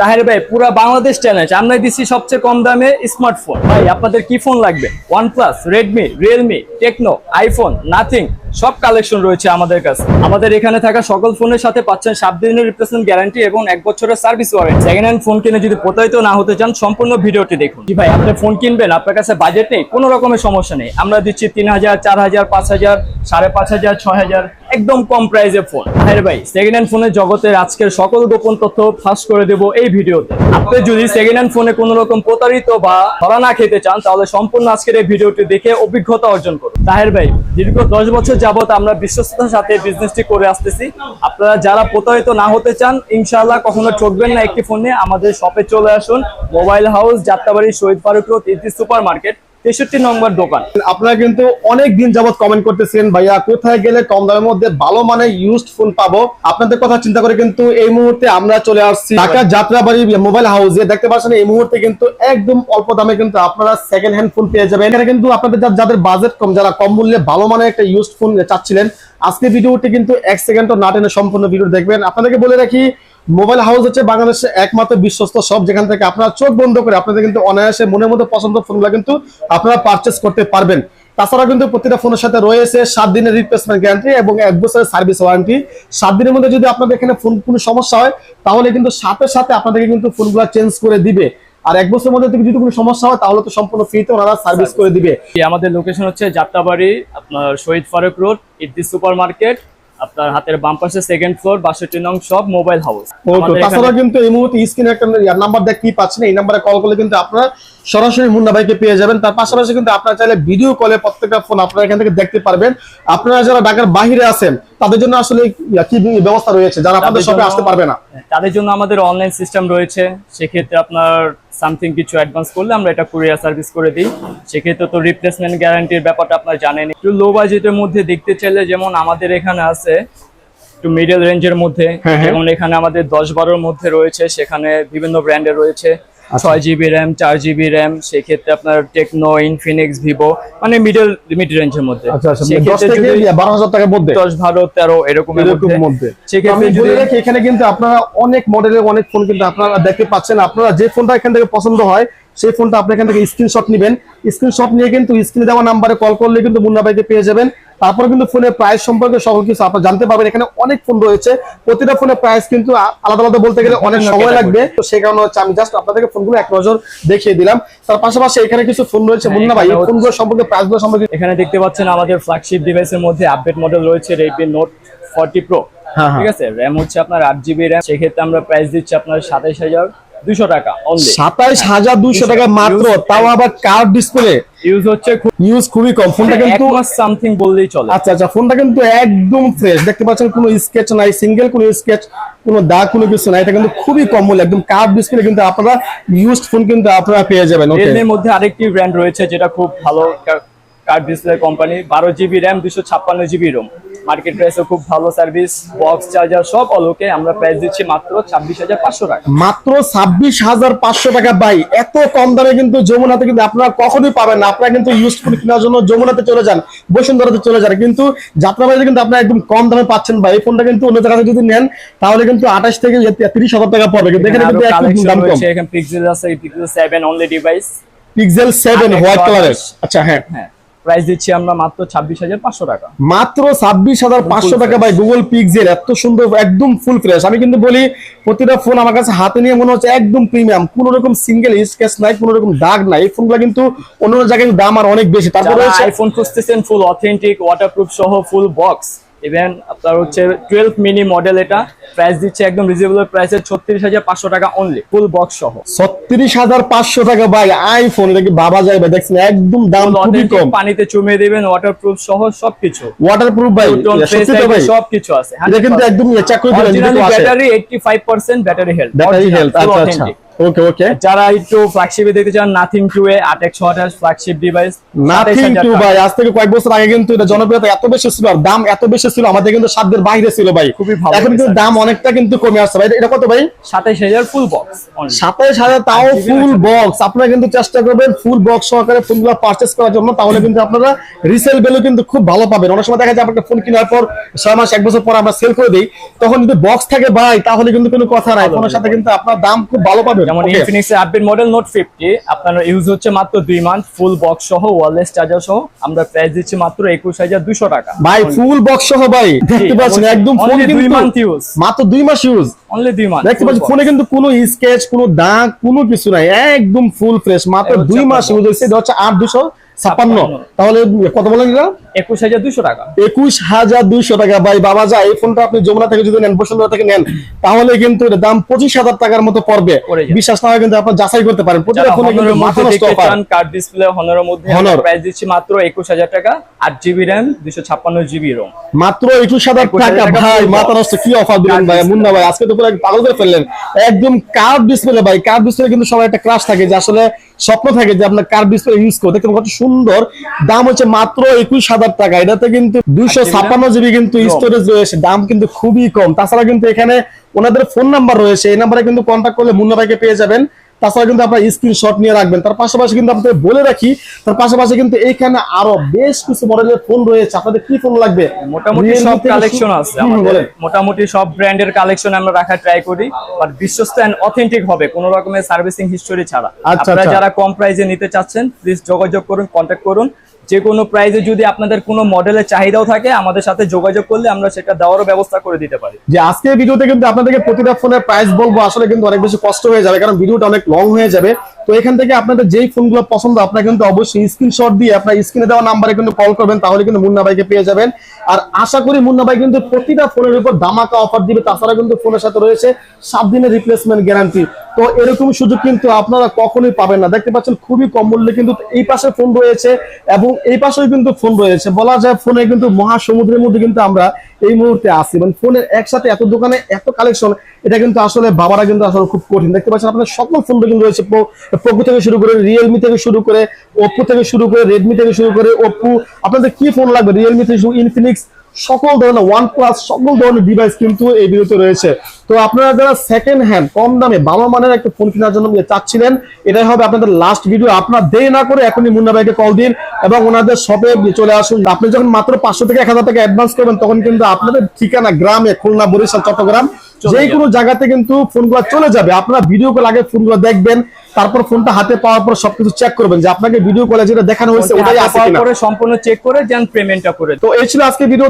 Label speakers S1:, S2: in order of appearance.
S1: তাহের ভাই, পুরো বাংলাদেশ চ্যালেঞ্জ আমরা দিচ্ছি সবচেয়ে কম দামে স্মার্টফোন ভাই, আপনাদের কি ফোন লাগবে? OnePlus Redmi Realme Tecno iPhone Nothing সব কালেকশন রয়েছে আমাদের কাছে। আমাদের এখানে থাকা সকল ফোনের সাথে পাচ্ছেন সাত দিনের রিপ্লেসমেন্ট গ্যারান্টি এবং এক বছরের service warranty second hand phone কিনে যদি প্রতারিত না হতে চান, সম্পূর্ণ ভিডিওটি দেখুন। জি ভাই, আপনি ফোন কিনবেন, আপনার কাছে বাজেট নেই, কোনো রকমের সমস্যা নেই। আমরা দিচ্ছি তিন হাজার, চার হাজার, পাঁচ হাজার, সাড়ে পাঁচ হাজার, ছয় হাজার। একদম কম প্রাইসে ফোন হ্যাঁ ভাই সেকেন্ড হ্যান্ড ফোনের জগতের আজকের সকল গোপন তথ্য ফাঁস করে দেব এই ভিডিওতে। আপনি যদি সেকেন্ড হ্যান্ড ফোনে কোনো রকম প্রতারিত বা ধরা না খেতে চান, তাহলে সম্পূর্ণ আজকের এই ভিডিওটি দেখে অভিজ্ঞতা অর্জন করুন। তাহের ভাই, দীর্ঘ দশ বছর যাবত আমরা বিশ্বস্ততার সাথে বিজনেসটি করে আসতেছি। আপনারা যারা প্রতারিত না হতে চান, ইনশাআল্লাহ কখনো ঠকবেন না একটি ফোনে আমাদের শপে চলে আসুন। Mobile house, Jatrabari, Shahid Faruk road, ইতি সুপার মার্কেট তেষট্টি নম্বর দোকান।
S2: আপনারা কিন্তু অনেক দিন যাবত কমেন্ট করতেছেন ভাইয়া, কোথায় গেলে কম দামের মধ্যে ভালো মানের ইউজড ফোন পাবো? আপনাদের কথা চিন্তা করে কিন্তু এই মুহূর্তে আমরা চলে আসছি ঢাকা যাত্রাবাড়ি মোবাইল হাউসে দেখতে পাচ্ছেন, এই মুহূর্তে কিন্তু একদম অল্প দামে কিন্তু আপনারা সেকেন্ড হ্যান্ড ফোন পেয়ে যাবেন। এখানে কিন্তু আপনাদের যাদের বাজেট কম, যারা কম মূল্যে ভালো মানের একটা ইউজড ফোন চাচ্ছিলেন আজকে ভিডিওটি কিন্তু এক সেকেন্ড না টেনে সম্পূর্ণ ভিডিও দেখবেন। আপনাদেরকে বলে রাখি মোবাইল হাউস হচ্ছে বাংলাদেশের একমাত্র বিশ্বস্ত সব যেখান থেকে আপনারা চোখ বন্ধ করে আপনাদের কিন্তু অনায়াসে মনের মধ্যে পছন্দ ফোনগুলো কিন্তু আপনারা পারচেস করতে পারবেন। তাছাড়া কিন্তু প্রতিটা ফোনের সাথে রয়েছে সাত দিনের রিপ্লেসমেন্ট গ্যারান্টি এবং এক বছরের সার্ভিস ওয়ারেন্টি সাত দিনের মধ্যে যদি আপনাদের এখানে ফোন কোনো সমস্যা হয় তাহলে কিন্তু সাথে সাথে আপনাদেরকে কিন্তু ফোনগুলো চেঞ্জ করে দিবে। আর এক বছরের মধ্যে যদি কোনো সমস্যা হয় তাহলে তো সম্পূর্ণ ফ্রিতে ওনারা সার্ভিস করে দিবে।
S1: আমাদের লোকেশন হচ্ছে যাত্রাবাড়ি আপনার শহীদ ফারুক রোড ইদ্দি সুপার মার্কেট আপনার হাতের বাম পাশে সেকেন্ড ফ্লোর বাষট্টি নং সব মোবাইল হাউস
S2: ও তো তাছাড়া কিন্তু এই মুহূর্তে স্ক্রিনে একটা নাম্বার দেখ কি পাচ্ছেন এই নাম্বারে কল করলে কিন্তু আপনারা সরাসরি মুন্না ভাইকে পেয়ে যাবেন। তার পাশাপাশি কিন্তু আপনারা চাইলে ভিডিও কলে প্রত্যেকটা ফোন আপনারা এখান থেকে দেখতে পারবেন। আপনারা যারা ঢাকার বাইরে আছেন তাদের জন্য আসলে কি ব্যবস্থা রয়েছে যারা আপনাদের শপে আসতে পারবে না?
S1: তাদের জন্য আমাদের অনলাইন সিস্টেম রয়েছে। সেক্ষেত্রে আপনার সামথিং কিছু অ্যাডভান্স করলে আমরা এটা কুরিয়ার সার্ভিস করে দিই সেক্ষেত্রে তো রিপ্লেসমেন্ট গ্যারান্টির ব্যাপারটা আপনার জানেন একটু লো বাজেটের মধ্যে দেখতে চাইলে যেমন আমাদের এখানে আছে একটু মিডল রেঞ্জের মধ্যে
S2: হ্যাঁ, হ্যাঁ।
S1: যেমন এখানে আমাদের দশ বারোর মধ্যে রয়েছে সেখানে বিভিন্ন ব্র্যান্ডের রয়েছে। ছয় জিবি র্যাম চার জিবি র্যাম সেক্ষেত্রে আপনার টেকনো ইনফিনিক্স ভিভো মানে মিডল মিড রেঞ্জের মধ্যে।
S2: আচ্ছা আচ্ছা বারো হাজার টাকার মধ্যে।
S1: দশ বারো তেরো
S2: এরকম
S1: মধ্যে। সেক্ষেত্রে
S2: এখানে কিন্তু আপনারা অনেক মডেলের অনেক ফোন কিন্তু আপনারা দেখতে পাচ্ছেন। আপনারা যে ফোনটা এখান থেকে পছন্দ হয় সেই ফোনটা আপনি এখান থেকে স্ক্রিনশট নেবেন। স্ক্রিনশট নিয়ে কিন্তু স্ক্রিনে দেওয়া নাম্বারে কল করলে কিন্তু মুন্না ভাইকে পেয়ে যাবেন। তারপর কিন্তু ফোনের প্রাইস সম্পর্কে সকল কিছু আপনারা জানতে পারবেন। এখানে অনেক ফোন রয়েছে। প্রতিটা ফোনের প্রাইস কিন্তু আলাদা আলাদা বলতে গেলে অনেক সময় লাগবে। তো সেই কারণে হচ্ছে আমি জাস্ট আপনাদেরকে ফোনগুলো এক নজর দেখিয়ে দিলাম। তার পাশাপাশি এখানে কিছু ফোন রয়েছে।
S1: হ্যাঁ,
S2: মুন্না ভাই এই
S1: এখানে
S2: ফোনগুলো সম্পর্কে প্রাইসগুলো সম্পর্কে
S1: এখানে দেখতে পাচ্ছেন আমাদের ফ্ল্যাগশিপ ডিভাইসের মধ্যে আপডেট মডেল রয়েছে রেডমি নোট ফর্টি প্রো
S2: হ্যাঁ, হ্যাঁ।
S1: ঠিক আছে? র্যাম হচ্ছে আপনার আট জিবি র্যাম সেক্ষেত্রে আমরা প্রাইস দিচ্ছি আপনার সাতাইশ হাজার দুশো টাকা অনলি
S2: সাতাইশ হাজার দুইশো টাকা মাত্র তাও আবার কার্ড ডিসপ্লে
S1: ইউজ হচ্ছে
S2: ইউজ খুবই কম ফোনটা কিন্তু
S1: সামথিং বললেই চলে।
S2: আচ্ছা আচ্ছা ফোনটা কিন্তু একদম ফ্রেশ দেখতে পাচ্ছেন কোনো স্কেচ নাই সিঙ্গেল কোনো স্কেচ কোনো দাগ কোনো কিছু নাই। এটা কিন্তু খুবই কম মূল্য একদম কার্ভ ডিসপ্লে কিন্তু আপনারা ইউজড ফোন কিন্তু আপনারা পেয়ে যাবেন ওকে
S1: রিয়েলমির মধ্যে আরেকটি ব্র্যান্ড রয়েছে যেটা খুব ভালো কার্ড ডিসপ্লে কোম্পানি বারো জিবি র্যাম দুশো ছাপ্পান্ন জিবি রোম মার্কেট প্রাইসে খুব ভালো সার্ভিস বক্স চার্জার সব অলোকে আমরা প্রাইস দিচ্ছি মাত্র ছাব্বিশ হাজার পাঁচশো টাকা।
S2: মাত্র ছাব্বিশ হাজার পাঁচশো টাকা বাই এত কম দামে কিন্তু যমুনাতে কিন্তু আপনারা কখনোই পাবেন না। আপনারা কিন্তু ইউজ ফোন কেনার জন্য যমুনাতে চলে যান বসুন্ধরাতে চলে যান। কিন্তু যাত্রাবাড়িতে কিন্তু আপনারা একদম কম দামে পাচ্ছেন ভাই। এই ফোনটা কিন্তু অন্য জায়গাতে যদি নেন তাহলে কিন্তু আঠাশ থেকে তিরিশ হাজার টাকা পড়বে। কিন্তু এখানে কিন্তু একটু দাম কম।
S1: এখানে পিক্সেল আছে Pixel seven only device
S2: Pixel seven white কালারের আচ্ছা হ্যাঁ।
S1: হ্যাঁ। প্রাইস দিচ্ছি আমরা মাত্র ছাব্বিশ হাজার পাঁচশো টাকা।
S2: মাত্র ছাব্বিশ হাজার পাঁচশো টাকা ভাই গুগল পিক্সেল এত সুন্দর একদম ফুল ফ্রেশ আমি কিন্তু বলি প্রতিটা ফোন আমার কাছে হাতে নিয়ে মনে হচ্ছে একদম প্রিমিয়াম কোন রকম সিঙ্গেল স্কেচ নাই কোন রকম দাগ নাই। এই ফোনগুলো কিন্তু অন্য জায়গায় দাম আর অনেক বেশি। তারপরে
S1: আইফোন খুঁজতেছেন ফুল অথেন্টিক ওয়াটারপ্রুফ সহ ফুল বক্স ইভেন আপনার হচ্ছে টুয়েলভ মিনি মডেল এটা। প্রাইস দিচ্ছে একদম রিজনেবল প্রাইসে ছত্রিশ হাজার পাঁচশো টাকা অনলি ফুল বক্স সহ।
S2: ছত্রিশ হাজার পাঁচশো টাকা ভাই আইফোন এটা কি বাবা যায় ভাই? দেখছেন একদম দাম খুবই কম।
S1: পানিতে চুমিয়ে দিবেন ওয়াটারপ্রুফ সহ সবকিছু।
S2: ওয়াটার প্রুফ ভাই।
S1: সবকিছু আছে
S2: এটা কিন্তু একদম আসে।
S1: Battery 85% battery health
S2: battery health আচ্ছা আচ্ছা। ওকে ওকে
S1: যারা একটু ফ্ল্যাগশিপে দেখতে চান নাথিং টু এ আট একশো আঠাশ ফ্ল্যাগশিপ ডিভাইস
S2: নাথিং টু ভাই আজ থেকে কয়েক বছর আগে কিন্তু এটা জনপ্রিয়তা এত বেশি ছিল আর দাম এত বেশি ছিল আমাদের কিন্তু সাধ্যের বাইরে ছিল ভাই।
S1: খুবই ভালো
S2: এখন কিন্তু দাম অনেকটা কিন্তু কমে আসছে। ভাই এটা কত ভাই?
S1: সাতাইশ হাজার ফুল বক্স
S2: সাতাইশ হাজার তাও ফুল বক্স আপনারা কিন্তু চেষ্টা করবেন ফুল বক্স সহকারে ফোনগুলো পারচেস করার জন্য। তাহলে কিন্তু আপনারা রিসেল ভ্যালু কিন্তু খুব ভালো পাবেন। অনেক সময় দেখা যায় আপনার ফোন কেনার পর ছয় মাস এক বছর পর আমরা সেল করে দিই। তখন যদি বক্স থাকে ভাই তাহলে কিন্তু কোনো কথা নাই। ফোনের সাথে কিন্তু আপনার দাম খুব ভালো পাবেন।
S1: ফুল বক্স চার্জার টাকা।
S2: ফুল বক্স একদম
S1: মান্থ ইউজ
S2: মাত্র মাস ইউজ
S1: অনলি
S2: ফোনে কিন্তু স্কেচ কোনো দাগ কোনো কিছু নাই একদম ফুল ফ্রেশ মাত্র দুই মাস ইউজ হয়েছে আট দুশো। ছাপান্ন তাহলে কত বলেন এটা
S1: একুশ হাজার দুইশো টাকা।
S2: একুশ হাজার দুইশো টাকা। ভাই বাবা যা এই ফোনটা আপনি যমুনা থেকে যদি নেন বসুন্ধরা থেকে নেন তাহলে কিন্তু এটা দাম পঁচিশ হাজার টাকার মতো পড়বে। বিশ্বাস না হয় কিন্তু আপনার যাচাই করতে পারেন। প্রতিটা ফোনে কিন্তু মাথা
S1: কার্ড ডিসপ্লে হনরের মধ্যে
S2: হনর
S1: প্রাইস দিচ্ছি মাত্র একুশ হাজার টাকা। আট জিবি র্যাম দুইশো ছাপ্পান্ন জিবি রোম
S2: মাত্র একুশ হাজার টাকা ভাই মাথা নষ্ট কি অফার দিলেন ভাই মুন্না ভাই আজকে তো পাগল করে ফেললেন। একদম কার্ড ডিসপ্লে ভাই কার্ড ডিসপ্লে কিন্তু সবাই একটা ক্রাশ থাকে যে আসলে স্বপ্ন থাকে যে আপনার কার্ড ডিসপ্লে ইউজ করতে। কত সুন্দর। দাম হচ্ছে মাত্র একুশ হাজার টাকা। এটাতে কিন্তু দুইশো ছাপ্পান্ন জিবি কিন্তু স্টোরেজ রয়েছে। দাম কিন্তু খুবই কম। তাছাড়া কিন্তু এখানে ওনাদের ফোন নাম্বার রয়েছে। এই নাম্বারে কিন্তু কন্ট্যাক্ট করলে মুন্না ভাইকে পেয়ে যাবেন। তাছাড়া কিন্তু আপনার স্ক্রিনশট নিয়ে রাখবেন। তার পাশাপাশি কিন্তু আপনাদের বলে রাখি তার পাশাপাশি কিন্তু এইখানে আরও বেশ কিছু মডেলের ফোন রয়েছে। আপনাদের কি ফোন লাগবে?
S1: মোটামুটি সব কালেকশন আছে আমাদের। মোটামুটি সব ব্র্যান্ডের কালেকশন আমরা রাখা ট্রাই করি বাট বিশ্বস্ত এন্ড অথেন্টিক হবে কোনো রকমের সার্ভিসিং হিস্টরি ছাড়া।
S2: আচ্ছা,
S1: আপনারা
S2: আচ্ছা।
S1: যারা কম প্রাইসে নিতে চাচ্ছেন প্লিজ যোগাযোগ করুন কন্টাক্ট করুন। যে কোনো প্রাইজে যদি আপনাদের কোনো মডেলের চাহিদাও থাকে, আমাদের সাথে যোগাযোগ করলে আমরা সেটা দেওয়ারও ব্যবস্থা করে দিতে পারি।
S2: যে আজকে ভিডিওতে কিন্তু আপনাদেরকে প্রতিটা ফোনের প্রাইস বলব, আসলে কিন্তু অনেক বেশি কষ্ট হয়ে যাবে, কারণ ভিডিওটা অনেক লং হয়ে যাবে। তো এখান থেকে আপনাদের যেই ফোনগুলো পছন্দ, আপনারা কিন্তু অবশ্যই স্ক্রিনশট দিয়ে আপনার স্ক্রিনে দেওয়া নাম্বারে কিন্তু কল করবেন, তাহলে কিন্তু মুন্না ভাইকে পেয়ে যাবেন। আর আশা করি মুন্না ভাই কিন্তু প্রতিটা ফোনের উপর দামাকা অফার দিবে, তাছাড়া কিন্তু ফোনের সাথে রয়েছে সাত দিনের রিপ্লেসমেন্ট গ্যারান্টি তো এরকম সুযোগ কিন্তু আপনারা কখনোই পাবেন না। দেখতে পাচ্ছেন খুবই কম মূল্যে কিন্তু এই পাশে ফোন রয়েছে এবং এই পাশেও কিন্তু ফোন রয়েছে। বলা যায় ফোনে কিন্তু মহাসমুদ্রের মধ্যে কিন্তু আমরা এই মুহূর্তে আসি মানে ফোনের একসাথে এত দোকানে এত কালেকশন এটা কিন্তু আসলে বাবারা কিন্তু আসলে খুব কঠিন। দেখতে পাচ্ছেন আপনার সকল ফোন কিন্তু রয়েছে পোকো থেকে শুরু করে রিয়েলমি থেকে শুরু করে ওপ্পো থেকে শুরু করে রেডমি থেকে শুরু করে ওপ্পো আপনাদের কি ফোন লাগবে? রিয়েলমি থেকে শুরু ইনফিনিক্স সকল ধরনের ওয়ান প্লাস সকল ধরনের ডিভাইস কিন্তু এই ভিডিওতে রয়েছে। তো আপনারা যারা সেকেন্ড হ্যান্ড কম দামে ভালো মানের একটা ফোন কেনার জন্য চাচ্ছিলেন এটাই হবে আপনাদের লাস্ট ভিডিও আপনার দেরি না করে এখনই মুন্না ভাইকে কল দিন এবং ওনাদের শপে চলে আসুন। আপনি যখন মাত্র পাঁচশো থেকে এক হাজার টাকা অ্যাডভান্স করবেন তখন কিন্তু আপনাদের ঠিকানা গ্রামে খুলনা বরিশাল চট্টগ্রাম যে কোনো জায়গাতে কিন্তু ফোনগুলো চলে যাবে। আপনারা ভিডিও কল আগে ফোনগুলো দেখবেন তারপর ফোনটা হাতে পাওয়ার পর সবকিছু চেক করবেন। যে আপনাকে ভিডিও কলে যেটা দেখানো হয়েছে ওটাই আছে কিনা।
S1: সম্পূর্ণ চেক করে যেন পেমেন্টটা করে
S2: তো এই ছিল আজকে ভিডিও